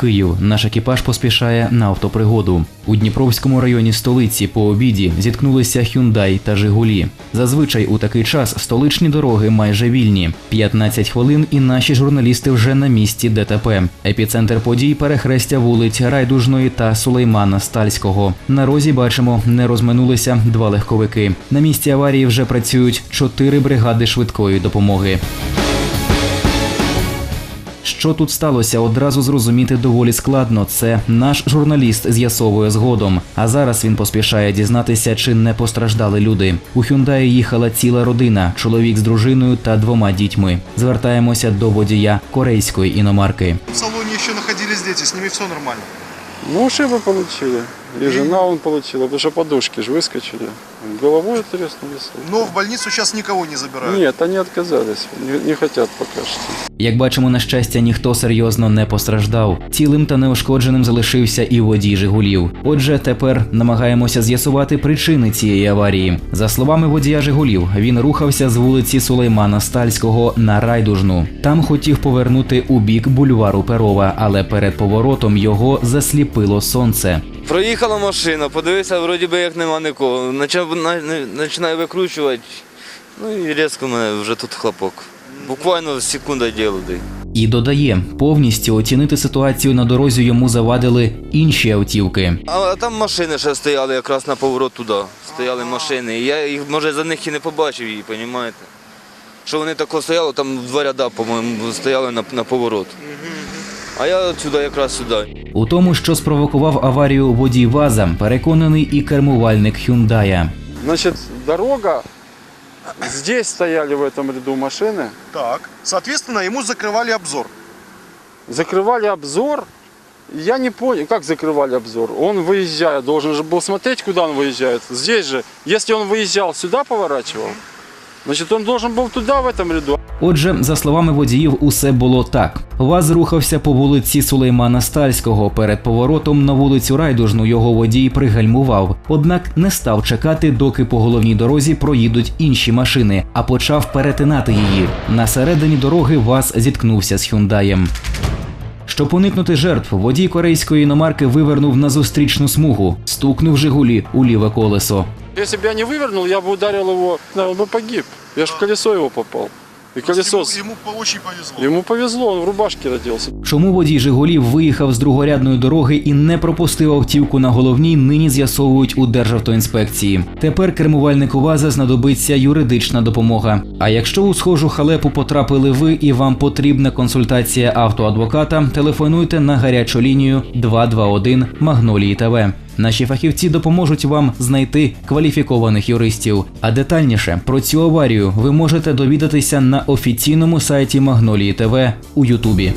Київ. Наш екіпаж поспішає на автопригоду. У Дніпровському районі столиці по обіді зіткнулися Hyundai та Жигулі. Зазвичай у такий час столичні дороги майже вільні. 15 хвилин і наші журналісти вже на місці ДТП. Епіцентр подій перехрестя вулиць Райдужної та Сулеймана Стальського. На розі бачимо, не розминулися два легковики. На місці аварії вже працюють чотири бригади швидкої допомоги. Що тут сталося, одразу зрозуміти доволі складно. Це наш журналіст з'ясовує згодом. А зараз він поспішає дізнатися, чи не постраждали люди. У Хюндаї їхала ціла родина, чоловік з дружиною та двома дітьми. Звертаємося до водія корейської іномарки. В салоне еще находились дети, с ними все нормально. Ну, ушибы получили. И жена он получила, потому что подушки же выскочили. Головой треснулись. Но в больницу сейчас никого не забирают. Нет, они отказались. Не, не хотят пока что. Як бачимо, на щастя, ніхто серйозно не постраждав. Цілим та неушкодженим залишився і водій Жигулів. Отже, тепер намагаємося з'ясувати причини цієї аварії. За словами водія Жигулів, він рухався з вулиці Сулеймана Стальського на райдужну. Там хотів повернути у бік бульвару Перова, але перед поворотом його засліпило сонце. Проїхала машина, подивився, вроді би як нема нікого. Почав на- не- починаю викручувати. Ну і різко мене вже тут хлопок. Буквально секунда діло. І додає, повністю оцінити ситуацію на дорозі йому завадили інші автівки. А, а там машини ще стояли якраз на поворот туди. Стояли машини. І я їх, може, за них і не побачив її, розумієте? Що вони тако стояли, там два ряда, по-моєму, стояли на, на поворот. А я сюди, якраз сюди. У тому, що спровокував аварію водій ВАЗа, переконаний і кермувальник Хюндая. Значит, дорога. Здесь стояли в этом ряду машины. Так. Соответственно, ему закрывали обзор. Закрывали обзор. Я не понял, как закрывали обзор. Он выезжая, должен же был смотреть, куда он выезжает. Здесь же, если он выезжал сюда, поворачивал, значит, он должен был туда, в этом ряду. Отже, за словами водіїв, усе було так. ВАЗ рухався по вулиці Сулеймана Стальського. Перед поворотом на вулицю Райдужну його водій пригальмував. Однак не став чекати, доки по головній дорозі проїдуть інші машини, а почав перетинати її. На середині дороги ВАЗ зіткнувся з Хюндаєм. Щоб уникнути жертв, водій корейської іномарки вивернув на зустрічну смугу, стукнув Жигулі у ліве колесо. Если бы я не вывернул, я бы ударил его, да, он бы погиб. Я же в колесо его попал. И колесо... Ему, ему по- очень повезло. Ему повезло, он в рубашке родился. Чому водій Жигулів виїхав з другорядної дороги і не пропустив автівку на головній, нині з'ясовують у Державтоінспекції. Тепер кермувальнику ВАЗа знадобиться юридична допомога. А якщо у схожу халепу потрапили ви і вам потрібна консультація автоадвоката, телефонуйте на гарячу лінію 221 Магнолії ТВ. Наші фахівці допоможуть вам знайти кваліфікованих юристів. А детальніше про цю аварію ви можете довідатися на офіційному сайті Магнолії ТВ у Ютубі.